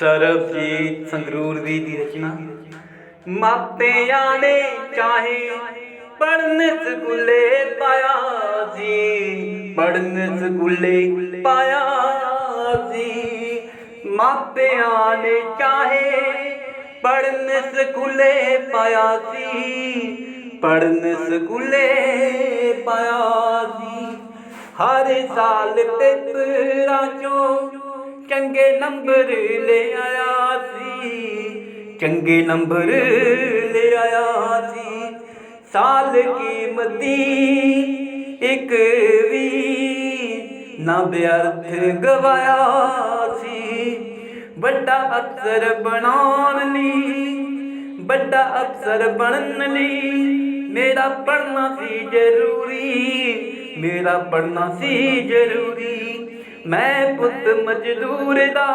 ਸਰਬਜੀਤ ਸੰਗਰੂਰ ਦੀ ਦੀ ਰਚਨਾ। ਮਾਪਿਆਂ ਨੇ ਚਾਹੇ ਪੜਨ ਸਕੂਲੇ ਪਾਇਆ ਜੀ ਪੜਨ ਸਕੂਲੇ ਪਾਇਆ ਸੀ ਮਾਪਿਆਂ ਨੇ ਚਾਹੇ ਪੜਨ ਸਕੂਲੇ ਪਾਇਆ ਸੀ ਪੜਨ ਸਕੂਲੇ ਪਾਇਆ ਸੀ ਹਰ ਸਾਲ ਪੇਪਰਾਂ ਚੋਂ ਚੰਗੇ ਨੰਬਰ ਲੈ ਆਇਆ ਸੀ। ਚੰਗੇ ਨੰਬਰ ਲੈ ਆਇਆ ਸੀ। ਸਾਲ ਕੀਮਤੀ ਇੱਕ ਵੀ ਨਾ ਵਿਅਰਥ ਗਵਾਇਆ ਸੀ। ਵੱਡਾ ਅਫਸਰ ਬਣਾਉਣ ਲਈ, ਵੱਡਾ ਅਫਸਰ ਬਣਨ ਲਈ ਮੇਰਾ ਪੜਨਾ ਸੀ ਜ਼ਰੂਰੀ, ਮੇਰਾ ਪੜਨਾ ਸੀ ਜ਼ਰੂਰੀ। ਮੈਂ ਪੁੱਤ ਮਜ਼ਦੂਰ ਦਾ।